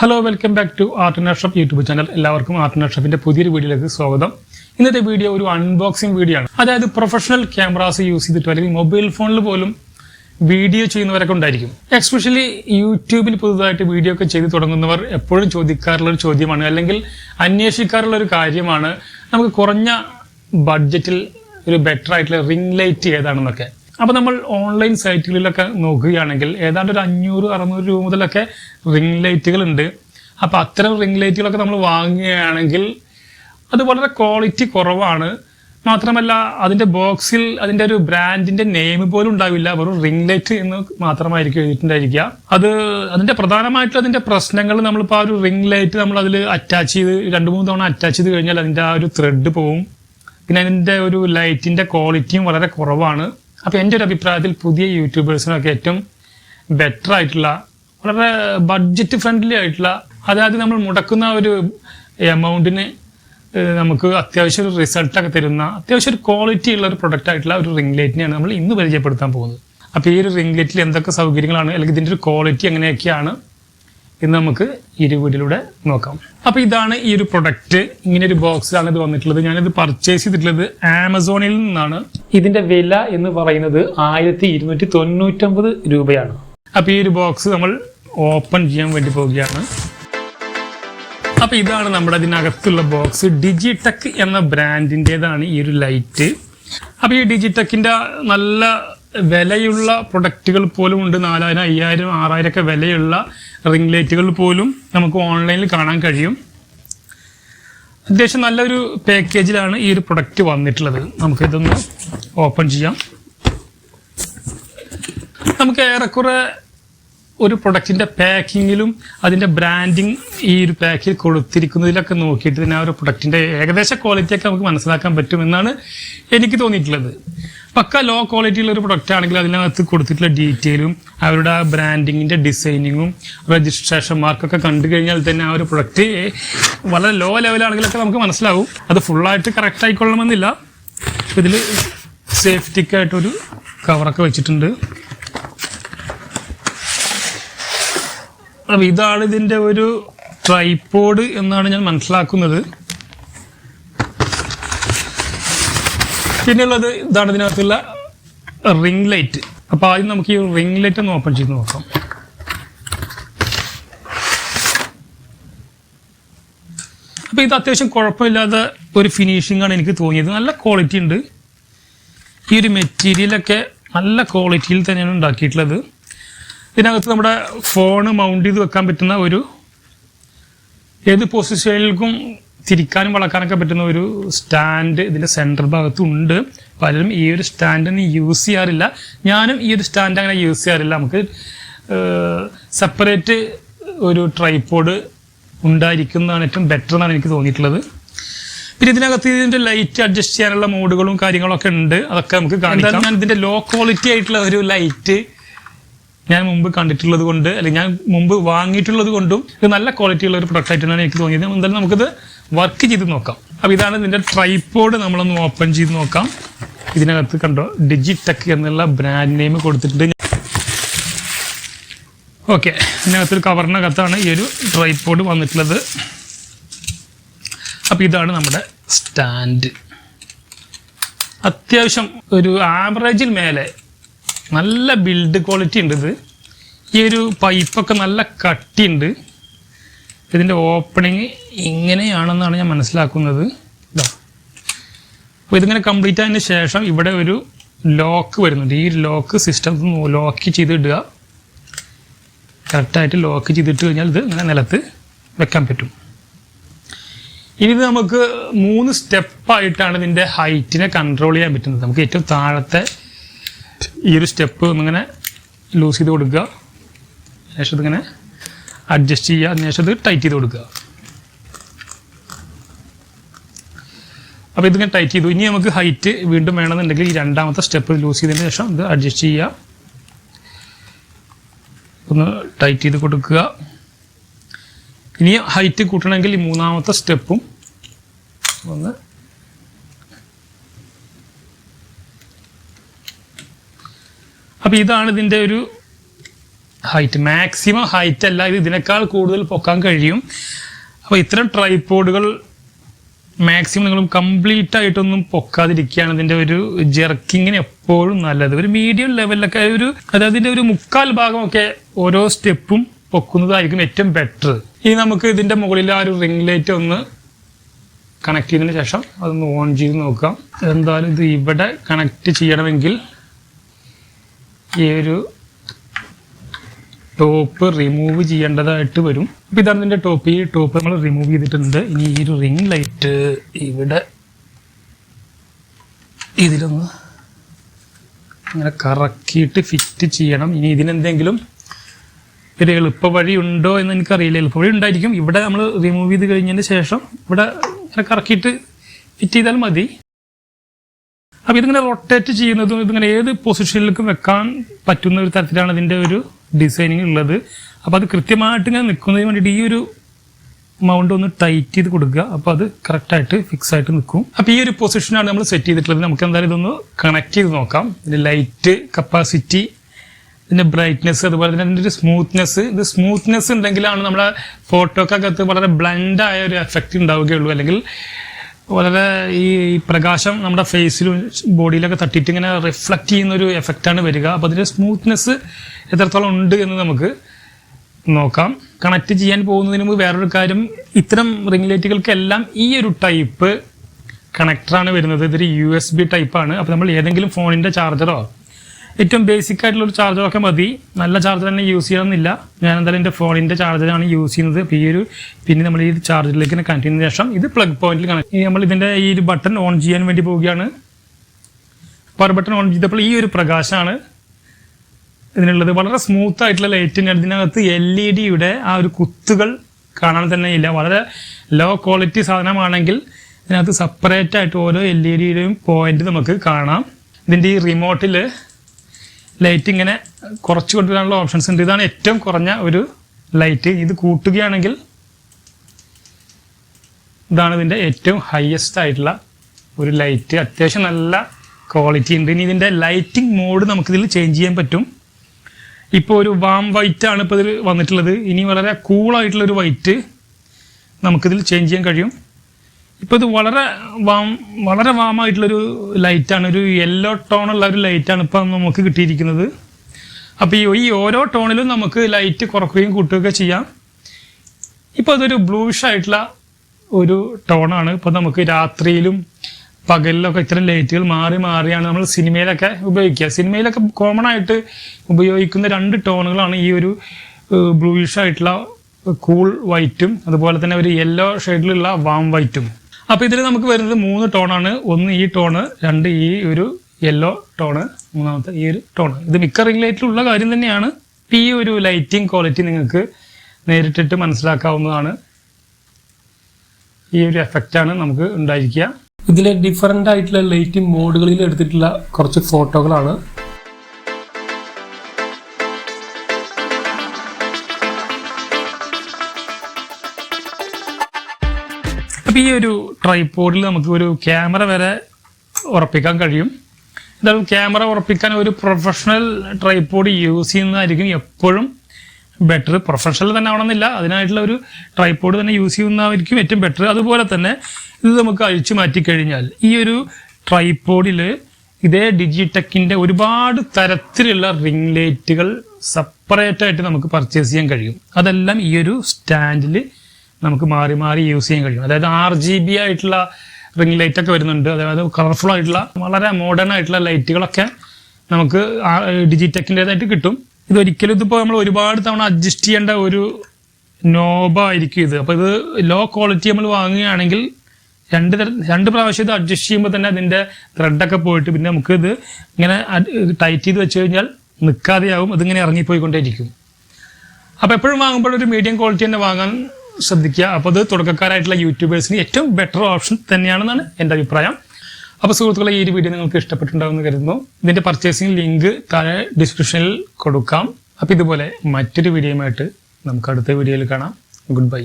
Hello welcome back to art nurshop YouTube channel എല്ലാവർക്കും art നർഷപ്പിന്റെ പുതിയൊരു വീഡിയോയിലേക്ക് സ്വാഗതം. ഇന്നത്തെ വീഡിയോ ഒരു അൺബോക്സിംഗ് വീഡിയോ ആണ്. അതായത് പ്രൊഫഷണൽ ക്യാമറാസ് യൂസ് ചെയ്തിട്ട് അല്ലെങ്കിൽ മൊബൈൽ ഫോണിൽ പോലും വീഡിയോ ചെയ്യുന്നവരൊക്കെ ഉണ്ടായിരിക്കും. എക്സ്പെഷ്യലി യൂട്യൂബിൽ പുതുതായിട്ട് വീഡിയോ ഒക്കെ ചെയ്ത് തുടങ്ങുന്നവർ എപ്പോഴും ചോദിക്കാറുള്ള ഒരു ചോദ്യമാണ്. അല്ലെങ്കിൽ അന്വേഷിക്കാറുള്ള ഒരു കാര്യമാണ്. നമുക്ക് കുറഞ്ഞ ബഡ്ജറ്റിൽ ഒരു ബെറ്റർ ആയിട്ടുള്ള റിംഗ് ലൈറ്റ് ഏതാണെന്നൊക്കെ. അപ്പോൾ നമ്മൾ ഓൺലൈൻ സൈറ്റുകളിലൊക്കെ നോക്കുകയാണെങ്കിൽ ഏതാണ്ട് ഒരു അഞ്ഞൂറ് അറുന്നൂറ് രൂപ മുതലൊക്കെ റിംഗ് ലൈറ്റുകൾ ഉണ്ട്. അപ്പോൾ അത്തരം റിംഗ് ലൈറ്റുകളൊക്കെ നമ്മൾ വാങ്ങുകയാണെങ്കിൽ അത് വളരെ ക്വാളിറ്റി കുറവാണ്. മാത്രമല്ല അതിന്റെ ബോക്സിൽ അതിന്റെ ഒരു ബ്രാൻഡിന്റെ നെയിം പോലും ഉണ്ടാവില്ല. വെറും റിംഗ് ലൈറ്റ് എന്ന് മാത്രമായിരിക്കും എഴുതിയിട്ടുണ്ടായിരിക്കുക. അത് അതിന്റെ പ്രധാനമായിട്ടും അതിന്റെ പ്രശ്നങ്ങൾ നമ്മളിപ്പോൾ ആ ഒരു റിംഗ് ലൈറ്റ് നമ്മൾ അതിൽ അറ്റാച്ച് ചെയ്ത് രണ്ട് മൂന്ന് തവണ അറ്റാച്ച് ചെയ്ത് കഴിഞ്ഞാൽ അതിന്റെ ആ ഒരു ത്രെഡ് പോവും. പിന്നെ അതിന്റെ ഒരു ലൈറ്റിന്റെ ക്വാളിറ്റിയും വളരെ കുറവാണ്. അപ്പൊ എന്റെ ഒരു അഭിപ്രായത്തിൽ പുതിയ യൂട്യൂബേഴ്സിനൊക്കെ ഏറ്റവും ബെറ്റർ ആയിട്ടുള്ള വളരെ ബഡ്ജറ്റ് ഫ്രണ്ട്ലി ആയിട്ടുള്ള അതായത് നമ്മൾ മുടക്കുന്ന ഒരു എമൗണ്ടിന് നമുക്ക് അത്യാവശ്യം ഒരു റിസൾട്ടൊക്കെ തരുന്ന അത്യാവശ്യം ഒരു ക്വാളിറ്റി ഉള്ള ഒരു പ്രൊഡക്റ്റ് ആയിട്ടുള്ള ഒരു റിംഗ് ലൈറ്റിനെയാണ് നമ്മൾ ഇന്ന് പരിചയപ്പെടുത്താൻ പോകുന്നത്. അപ്പോൾ ഈ ഒരു റിംഗ് ലൈറ്റിൽ എന്തൊക്കെ സൗകര്യങ്ങളാണ് അല്ലെങ്കിൽ ഇതിന്റെ ഒരു ക്വാളിറ്റി എങ്ങനെയൊക്കെയാണ് ഇന്ന് നമുക്ക് വീഡിയോയിലൂടെ നോക്കാം. അപ്പോൾ ഇതാണ് ഈ ഒരു പ്രൊഡക്റ്റ് ഇങ്ങനെ ഒരു ബോക്സിലാണ് ഇത് വന്നിട്ടുള്ളത്. ഞാനിത് പർച്ചേസ് ചെയ്തിട്ടുള്ളത് ആമസോണിൽ നിന്നാണ്. ഇതിന്റെ വില എന്ന് പറയുന്നത് ആയിരത്തി ഇരുന്നൂറ്റി തൊണ്ണൂറ്റൊമ്പത് രൂപയാണ്. അപ്പോൾ ഈ ഒരു ബോക്സ് നമ്മൾ ഓപ്പൺ ചെയ്യാൻ വേണ്ടി പോവുകയാണ്. അപ്പൊ ഇതാണ് നമ്മുടെ അതിനകത്തുള്ള ബോക്സ് ഡിജിടെക് എന്ന ബ്രാൻഡിന്റെതാണ് ഈ ഒരു ലൈറ്റ് അപ്പൊ ഈ ഡിജിടെക്കിന്റെ നല്ല വിലയുള്ള പ്രൊഡക്റ്റുകൾ പോലും ഉണ്ട്. നാലായിരം അയ്യായിരം ആറായിരം ഒക്കെ വിലയുള്ള റിംഗ് ലൈറ്റുകൾ പോലും നമുക്ക് ഓൺലൈനിൽ കാണാൻ കഴിയും. അത്യാവശ്യം നല്ലൊരു പാക്കേജിലാണ് ഈ ഒരു പ്രൊഡക്റ്റ് വന്നിട്ടുള്ളത്. നമുക്ക് ഇതൊന്ന് ഓപ്പൺ ചെയ്യാം. നമുക്ക് ഏറെക്കുറെ ഒരു പ്രൊഡക്റ്റിന്റെ പാക്കിങ്ങിലും അതിന്റെ ബ്രാൻഡിങ് ഈ ഒരു പാക്കിൽ കൊടുത്തിരിക്കുന്നതിലൊക്കെ നോക്കിയിട്ട് തന്നെ ആ ഒരു പ്രൊഡക്റ്റിന്റെ ഏകദേശ ക്വാളിറ്റി ഒക്കെ നമുക്ക് മനസ്സിലാക്കാൻ പറ്റും എന്നാണ് എനിക്ക് തോന്നിയിട്ടുള്ളത്. പക്ക ലോ ക്വാളിറ്റിയുള്ള ഒരു പ്രൊഡക്റ്റ് ആണെങ്കിൽ അതിനകത്ത് കൊടുത്തിട്ടുള്ള ഡീറ്റെയിലും അവരുടെ ആ ബ്രാൻഡിങ്ങിന്റെ ഡിസൈനിങ്ങും രജിസ്ട്രേഷൻ മാർക്കൊക്കെ കണ്ടു കഴിഞ്ഞാൽ തന്നെ ആ ഒരു പ്രൊഡക്റ്റ് വളരെ ലോ ലെവലാണെങ്കിലൊക്കെ നമുക്ക് മനസ്സിലാവും. അത് ഫുള്ളായിട്ട് കറക്റ്റ് ആയിക്കൊള്ളണമെന്നില്ല. ഇതിൽ സേഫ്റ്റിക്കായിട്ടൊരു കവറൊക്കെ വെച്ചിട്ടുണ്ട്. അപ്പൊ ഇതാണ് ഇതിന്റെ ഒരു ട്രൈപ്പോഡ് എന്നാണ് ഞാൻ മനസ്സിലാക്കുന്നത്. പിന്നെയുള്ളത് ഇതാണ് ഇതിനകത്തുള്ള റിംഗ് ലൈറ്റ് അപ്പൊ ആദ്യം നമുക്ക് ഈ റിംഗ് ലൈറ്റ് ഒന്ന് ഓപ്പൺ ചെയ്ത് നോക്കാം. അപ്പൊ ഇത് അത്യാവശ്യം കുഴപ്പമില്ലാത്ത ഒരു ഫിനിഷിംഗ് ആണ് എനിക്ക് തോന്നിയത്. നല്ല ക്വാളിറ്റി ഉണ്ട്. ഈ ഒരു മെറ്റീരിയലൊക്കെ നല്ല ക്വാളിറ്റിയിൽ തന്നെയാണ് ഉണ്ടാക്കിയിട്ടുള്ളത്. ഇതിനകത്ത് നമ്മുടെ ഫോണ് മൗണ്ട് ചെയ്ത് വെക്കാൻ പറ്റുന്ന ഒരു ഏത് പൊസിഷനിലേക്കും തിരിക്കാനും വളക്കാനൊക്കെ പറ്റുന്ന ഒരു സ്റ്റാൻഡ് ഇതിന്റെ സെൻട്രൽ ഭാഗത്തും ഉണ്ട്. പലരും ഈ ഒരു സ്റ്റാൻഡിന് യൂസ് ചെയ്യാറില്ല. ഞാനും ഈ ഒരു സ്റ്റാൻഡ് അങ്ങനെ യൂസ് ചെയ്യാറില്ല. നമുക്ക് സെപ്പറേറ്റ് ഒരു ട്രൈപ്പോഡ് ഉണ്ടായിരിക്കുന്നതാണ് ഏറ്റവും ബെറ്റർ എന്നാണ് എനിക്ക് തോന്നിയിട്ടുള്ളത്. പിന്നെ ഇതിനകത്ത് ഇതിന്റെ ലൈറ്റ് അഡ്ജസ്റ്റ് ചെയ്യാനുള്ള മോഡുകളും കാര്യങ്ങളൊക്കെ ഉണ്ട്. അതൊക്കെ നമുക്ക് കാണിക്കാം. ഞാൻ ഇതിന്റെ ലോ ക്വാളിറ്റി ആയിട്ടുള്ള ഒരു ലൈറ്റ് ഞാൻ മുമ്പ് കണ്ടിട്ടുള്ളത് കൊണ്ട് അല്ലെങ്കിൽ ഞാൻ മുമ്പ് വാങ്ങിയിട്ടുള്ളത് കൊണ്ടും ഇത് നല്ല ക്വാളിറ്റി ഉള്ള ഒരു പ്രൊഡക്റ്റ് ആയിട്ടാണ് എനിക്ക് തോന്നിയത്. എന്തായാലും നമുക്കിത് വർക്ക് ചെയ്ത് നോക്കാം. അപ്പോൾ ഇതാണ് ഇതിന്റെ ട്രൈപ്പോഡ് നമ്മളൊന്ന് ഓപ്പൺ ചെയ്ത് നോക്കാം. ഇതിനകത്ത് കണ്ടോ ഡിജിടെക് എന്നുള്ള ബ്രാൻഡ് നെയിം കൊടുത്തിട്ടുണ്ട്. ഓക്കെ ഇതിനകത്തൊരു കവറിനകത്താണ് ഈ ഒരു ട്രൈപ്പോഡ് വന്നിട്ടുള്ളത്. അപ്പോൾ ഇതാണ് നമ്മുടെ സ്റ്റാൻഡ് അത്യാവശ്യം ഒരു ആവറേജിൽ മേലെ നല്ല ബിൽഡ് ക്വാളിറ്റി ഉണ്ട് ഇത്. ഈ ഒരു പൈപ്പൊക്കെ നല്ല കട്ടിയുണ്ട്. ഇതിന്റെ ഓപ്പണിങ് ഇങ്ങനെയാണെന്നാണ് ഞാൻ മനസ്സിലാക്കുന്നത്. ഇതാ. അപ്പോൾ ഇതിങ്ങനെ കംപ്ലീറ്റ് ആയതിന് ശേഷം ഇവിടെ ഒരു ലോക്ക് വരുന്നുണ്ട്. ഈ ലോക്ക് സിസ്റ്റം ലോക്ക് ചെയ്തിടുക കറക്റ്റായിട്ട് ലോക്ക് ചെയ്തിട്ട് കഴിഞ്ഞാൽ ഇത് ഇങ്ങനെ നിലത്ത് വെക്കാൻ പറ്റും. ഇനി ഇത് നമുക്ക് മൂന്ന് സ്റ്റെപ്പായിട്ടാണ് ഇതിന്റെ ഹൈറ്റിനെ കൺട്രോൾ ചെയ്യാൻ പറ്റുന്നത്. നമുക്ക് ഏറ്റവും താഴത്തെ ഈ ഒരു സ്റ്റെപ്പ് ഒന്നിങ്ങനെ ലൂസ് ചെയ്ത് കൊടുക്കുക. ശേഷം ഇതിങ്ങനെ അഡ്ജസ്റ്റ് ചെയ്യുക. അതിനുശേഷം ഇത് ടൈറ്റ് ചെയ്ത് കൊടുക്കുക. അപ്പോൾ ഇതിങ്ങനെ ടൈറ്റ് ചെയ്തു. ഇനി നമുക്ക് ഹൈറ്റ് വീണ്ടും വേണമെന്നുണ്ടെങ്കിൽ ഈ രണ്ടാമത്തെ സ്റ്റെപ്പ് ലൂസ് ചെയ്തതിന് ശേഷം ഇത് അഡ്ജസ്റ്റ് ചെയ്യുക. ഒന്ന് ടൈറ്റ് ചെയ്ത് കൊടുക്കുക. ഇനി ഹൈറ്റ് കൂട്ടണമെങ്കിൽ ഈ മൂന്നാമത്തെ സ്റ്റെപ്പും ഒന്ന് അപ്പോൾ ഇതാണ് ഇതിന്റെ ഒരു ഹൈറ്റ് മാക്സിമം ഹൈറ്റ് അല്ല ഇത് ഇതിനേക്കാൾ കൂടുതൽ പൊക്കാൻ കഴിയും. അപ്പോൾ ഇത്തരം ട്രൈപോഡുകൾ മാക്സിമം നിങ്ങൾ കംപ്ലീറ്റ് ആയിട്ടൊന്നും പൊക്കാതിരിക്കുകയാണ് ഇതിന്റെ ഒരു ജെർക്കിങ്ങിന് എപ്പോഴും നല്ലത്. ഒരു മീഡിയം ലെവലിലൊക്കെ ഒരു അതായത് ഇതിന്റെ ഒരു മുക്കാൽ ഭാഗമൊക്കെ ഓരോ സ്റ്റെപ്പും പൊക്കുന്നതായിരിക്കും ഏറ്റവും ബെറ്റർ ഇനി നമുക്ക് ഇതിന്റെ മുകളിൽ ആ ഒരു റിംഗ് ലൈറ്റ് ഒന്ന് കണക്ട് ചെയ്തതിന് ശേഷം അതൊന്ന് ഓൺ ചെയ്ത് നോക്കാം. എന്തായാലും ഇത് ഇവിടെ കണക്ട് ചെയ്യണമെങ്കിൽ ഈ ഒരു ടോപ്പ് റിമൂവ് ചെയ്യേണ്ടതായിട്ട് വരും. അപ്പോൾ ഇതാണ് ഇതിന്റെ ടോപ്പ് ഈ ടോപ്പ് നമ്മൾ റിമൂവ് ചെയ്തിട്ടുണ്ട്. ഇനി ഈ ഒരു റിംഗ് ലൈറ്റ് ഇവിടെ ഇതിലൊന്ന് അങ്ങനെ കറക്കിയിട്ട് ഫിറ്റ് ചെയ്യണം. ഇനി ഇതിനെന്തെങ്കിലും ഒരു എളുപ്പ വഴി ഉണ്ടോ എന്ന് എനിക്കറിയില്ല. എളുപ്പ വഴി ഉണ്ടായിരിക്കും. ഇവിടെ നമ്മൾ റിമൂവ് ചെയ്ത് കഴിഞ്ഞതിന് ശേഷം ഇവിടെ അങ്ങനെ കറക്കിയിട്ട് ഫിറ്റ് ചെയ്താൽ മതി. അപ്പോൾ ഇതിങ്ങനെ റൊട്ടേറ്റ് ചെയ്യുന്നതും ഇതിങ്ങനെ ഏത് പൊസിഷനിലേക്കും വെക്കാൻ പറ്റുന്ന ഒരു തരത്തിലാണ് ഇതിന്റെ ഒരു ഡിസൈനിങ് ഉള്ളത്. അപ്പോൾ അത് കൃത്യമായിട്ട് ഇങ്ങനെ നിൽക്കുന്നതിന് വേണ്ടിയിട്ട് ഈ ഒരു മൗണ്ട് ഒന്ന് ടൈറ്റ് ചെയ്ത് കൊടുക്കുക. അപ്പോൾ അത് കറക്റ്റായിട്ട് ഫിക്സ് ആയിട്ട് നിൽക്കും. അപ്പോൾ ഈ ഒരു പൊസിഷനാണ് നമ്മൾ സെറ്റ് ചെയ്തിട്ടുള്ളത്. നമുക്ക് എന്തായാലും ഇതൊന്ന് കണക്ട് ചെയ്ത് നോക്കാം. ഇതിന്റെ ലൈറ്റ് കപ്പാസിറ്റി ഇതിന്റെ ബ്രൈറ്റ്നെസ് അതുപോലെ തന്നെ ഇതിന്റെ ഒരു സ്മൂത്ത്നെസ് ഇത് സ്മൂത്ത്നെസ് ഉണ്ടെങ്കിലാണ് നമ്മുടെ ഫോട്ടോക്കകത്ത് വളരെ ബ്ലൻഡായ ഒരു എഫക്റ്റ് ഉണ്ടാവുകയുള്ളൂ. അല്ലെങ്കിൽ വളരെ ഈ പ്രകാശം നമ്മുടെ ഫേസിലും ബോഡിയിലൊക്കെ തട്ടിയിട്ട് ഇങ്ങനെ റിഫ്ലക്റ്റ് ചെയ്യുന്ന ഒരു എഫക്റ്റാണ് വരിക. അപ്പോൾ അതിന്റെ സ്മൂത്ത്നെസ് എത്രത്തോളം ഉണ്ട് എന്ന് നമുക്ക് നോക്കാം. കണക്ട് ചെയ്യാൻ പോകുന്നതിന് മുമ്പ് വേറൊരു കാര്യം ഇത്തരം റിംഗ് ലൈറ്റുകൾക്കെല്ലാം ഈ ഒരു ടൈപ്പ് കണക്ടറാണ് വരുന്നത്. ഇതൊരു യു എസ് ബി ടൈപ്പാണ് അപ്പോൾ നമ്മൾ ഏതെങ്കിലും ഫോണിന്റെ ചാർജറോ ഏറ്റവും ബേസിക് ആയിട്ടുള്ള ഒരു ചാർജറൊക്കെ മതി. നല്ല ചാർജർ തന്നെ യൂസ് ചെയ്യണമെന്നില്ല ഞാൻ എന്തായാലും എന്റെ ഫോണിന്റെ ചാർജറാണ് യൂസ് ചെയ്യുന്നത്. അപ്പോൾ ഈ ഒരു പിന്നെ നമ്മൾ ഈ ചാർജറിലേക്ക് കണക്ട് ചെയ്യുന്ന ശേഷം ഇത് പ്ലഗ് പോയിന്റിൽ കണക്ട് നമ്മൾ ഇതിന്റെ ഈ ഒരു ബട്ടൺ ഓൺ ചെയ്യാൻ വേണ്ടി പോവുകയാണ്. പവർ ബട്ടൺ ഓൺ ചെയ്തപ്പോൾ ഈ ഒരു പ്രകാശമാണ് ഇതിനുള്ളത്. വളരെ സ്മൂത്ത് ആയിട്ടുള്ള ലൈറ്റിന് ഇതിനകത്ത് എൽ ഇ ഡിയുടെ ആ ഒരു കുത്തുകൾ കാണാൻ തന്നെ ഇല്ല. വളരെ ലോ ക്വാളിറ്റി സാധനമാണെങ്കിൽ ഇതിനകത്ത് സെപ്പറേറ്റ് ആയിട്ട് ഓരോ എൽ ഇ ഡിയുടെയും പോയിന്റ് നമുക്ക് കാണാം. ഇതിന്റെ ഈ റിമോട്ടിൽ ലൈറ്റ് ഇങ്ങനെ കുറച്ച് കൊണ്ടുവരാനുള്ള ഓപ്ഷൻസ് ഉണ്ട്. ഇതാണ് ഏറ്റവും കുറഞ്ഞ ഒരു ലൈറ്റ് ഇത് കൂട്ടുകയാണെങ്കിൽ ഇതാണ് ഇതിന്റെ ഏറ്റവും ഹയസ്റ്റ് ആയിട്ടുള്ള ഒരു ലൈറ്റ് അത്യാവശ്യം നല്ല ക്വാളിറ്റി ഉണ്ട്. ഇനി ഇതിന്റെ ലൈറ്റിംഗ് മോഡ് നമുക്കിതിൽ ചേഞ്ച് ചെയ്യാൻ പറ്റും. ഇപ്പോൾ ഒരു വാം വൈറ്റ് ആണ് ഇപ്പോൾ ഇതിൽ വന്നിട്ടുള്ളത്. ഇനി വളരെ കൂളായിട്ടുള്ളൊരു വൈറ്റ് നമുക്കിതിൽ ചേഞ്ച് ചെയ്യാൻ കഴിയും. ഇപ്പോൾ ഇത് വളരെ വാം വളരെ വാമായിട്ടുള്ളൊരു ലൈറ്റാണ്. ഒരു യെല്ലോ ടോണുള്ള ഒരു ലൈറ്റാണ് ഇപ്പം നമുക്ക് കിട്ടിയിരിക്കുന്നത്. അപ്പോൾ ഈ ഓരോ ടോണിലും നമുക്ക് ലൈറ്റ് കുറക്കുകയും കൂട്ടുകയൊക്കെ ചെയ്യാം. ഇപ്പോൾ അതൊരു ബ്ലൂഷ് ആയിട്ടുള്ള ഒരു ടോണാണ് ഇപ്പോൾ നമുക്ക് രാത്രിയിലും പകലിലൊക്കെ ഇത്തരം ലൈറ്റുകൾ മാറി മാറിയാണ് നമ്മൾ സിനിമയിലൊക്കെ ഉപയോഗിക്കുക. സിനിമയിലൊക്കെ കോമൺ ആയിട്ട് ഉപയോഗിക്കുന്ന രണ്ട് ടോണുകളാണ് ഈ ഒരു ബ്ലൂഷ് ആയിട്ടുള്ള കൂൾ വൈറ്റും അതുപോലെ തന്നെ ഒരു യെല്ലോ ഷെയ്ഡിലുള്ള വാം വൈറ്റും അപ്പോൾ ഇതിൽ നമുക്ക് വരുന്നത് മൂന്ന് ടോണാണ് ഒന്ന് ഈ ടോണ് രണ്ട് ഈ ഒരു യെല്ലോ ടോണ് മൂന്നാമത്തെ ഈ ഒരു ടോണ് ഇത് മിക്ക റിംഗ് ലൈറ്റിലുള്ള കാര്യം തന്നെയാണ്. ഈ ഒരു ലൈറ്റിംഗ് ക്വാളിറ്റി നിങ്ങൾക്ക് നേരിട്ടിട്ട് മനസ്സിലാക്കാവുന്നതാണ്. ഈ ഒരു എഫക്റ്റാണ് നമുക്ക് ഉണ്ടായിരിക്കുക. ഇതിലെ ഡിഫറന്റ് ആയിട്ടുള്ള ലൈറ്റിംഗ് മോഡുകളിൽ എടുത്തിട്ടുള്ള കുറച്ച് ഫോട്ടോകളാണ് അപ്പോൾ ഈ ഒരു ട്രൈപോഡിൽ നമുക്ക് ഒരു ക്യാമറ വരെ ഉറപ്പിക്കാൻ കഴിയും. എന്തായാലും ക്യാമറ ഉറപ്പിക്കാൻ ഒരു പ്രൊഫഷണൽ ട്രൈപോഡ് യൂസ് ചെയ്യുന്നതായിരിക്കും എപ്പോഴും ബെറ്റർ പ്രൊഫഷണൽ തന്നെ ആവണമെന്നില്ല. അതിനായിട്ടുള്ള ഒരു ട്രൈപോഡ് തന്നെ യൂസ് ചെയ്യുന്നതായിരിക്കും ഏറ്റവും ബെറ്റർ അതുപോലെ തന്നെ ഇത് നമുക്ക് അഴിച്ചു മാറ്റി കഴിഞ്ഞാൽ ഈ ഒരു ട്രൈപോഡിൽ ഇതേ ഡിജിടെക്കിന്റെ ഒരുപാട് തരത്തിലുള്ള റിംഗ് ലൈറ്റുകൾ സെപ്പറേറ്റ് ആയിട്ട് നമുക്ക് പർച്ചേസ് ചെയ്യാൻ കഴിയും. അതെല്ലാം ഈ ഒരു സ്റ്റാൻഡിൽ നമുക്ക് മാറി മാറി യൂസ് ചെയ്യാൻ കഴിയും. അതായത് ആർ ജി ബി ആയിട്ടുള്ള റിംഗ് ലൈറ്റ് ഒക്കെ വരുന്നുണ്ട്. അതായത് കളർഫുൾ ആയിട്ടുള്ള വളരെ മോഡേൺ ആയിട്ടുള്ള ലൈറ്റുകളൊക്കെ നമുക്ക് ഡിജിടെക്കിന്റെതായിട്ട് കിട്ടും. ഇതൊരിക്കലും ഇതിപ്പോൾ നമ്മൾ ഒരുപാട് തവണ അഡ്ജസ്റ്റ് ചെയ്യേണ്ട ഒരു നോബായിരിക്കും ഇത്. അപ്പോൾ ഇത് ലോ ക്വാളിറ്റി നമ്മൾ വാങ്ങുകയാണെങ്കിൽ രണ്ട് രണ്ട് പ്രാവശ്യം ഇത് അഡ്ജസ്റ്റ് ചെയ്യുമ്പോൾ തന്നെ അതിന്റെ ത്രെഡൊക്കെ പോയിട്ട് പിന്നെ നമുക്ക് ഇത് ഇങ്ങനെ ടൈറ്റ് ചെയ്ത് വെച്ച് കഴിഞ്ഞാൽ നിൽക്കാതെയാവും ഇതിങ്ങനെ ഇറങ്ങിപ്പോയിക്കൊണ്ടേയിരിക്കും. അപ്പോൾ എപ്പോഴും വാങ്ങുമ്പോൾ ഒരു മീഡിയം ക്വാളിറ്റി തന്നെ വാങ്ങാൻ ശ്രദ്ധിക്കുക. അപ്പോൾ അത് തുടക്കക്കാരായിട്ടുള്ള യൂട്യൂബേഴ്സിന് ഏറ്റവും ബെറ്റർ ഓപ്ഷൻ തന്നെയാണെന്നാണ് എന്റെ അഭിപ്രായം. അപ്പോൾ സുഹൃത്തുക്കളെ ഈ ഒരു വീഡിയോ നിങ്ങൾക്ക് ഇഷ്ടപ്പെട്ടിട്ടുണ്ടാവുമെന്ന് കരുതുന്നു. ഇതിന്റെ പർച്ചേസിംഗ് ലിങ്ക് താഴെ ഡിസ്ക്രിപ്ഷനിൽ കൊടുക്കാം. അപ്പോൾ ഇതുപോലെ മറ്റൊരു വീഡിയോയുമായിട്ട് നമുക്ക് അടുത്ത വീഡിയോയിൽ കാണാം. Good bye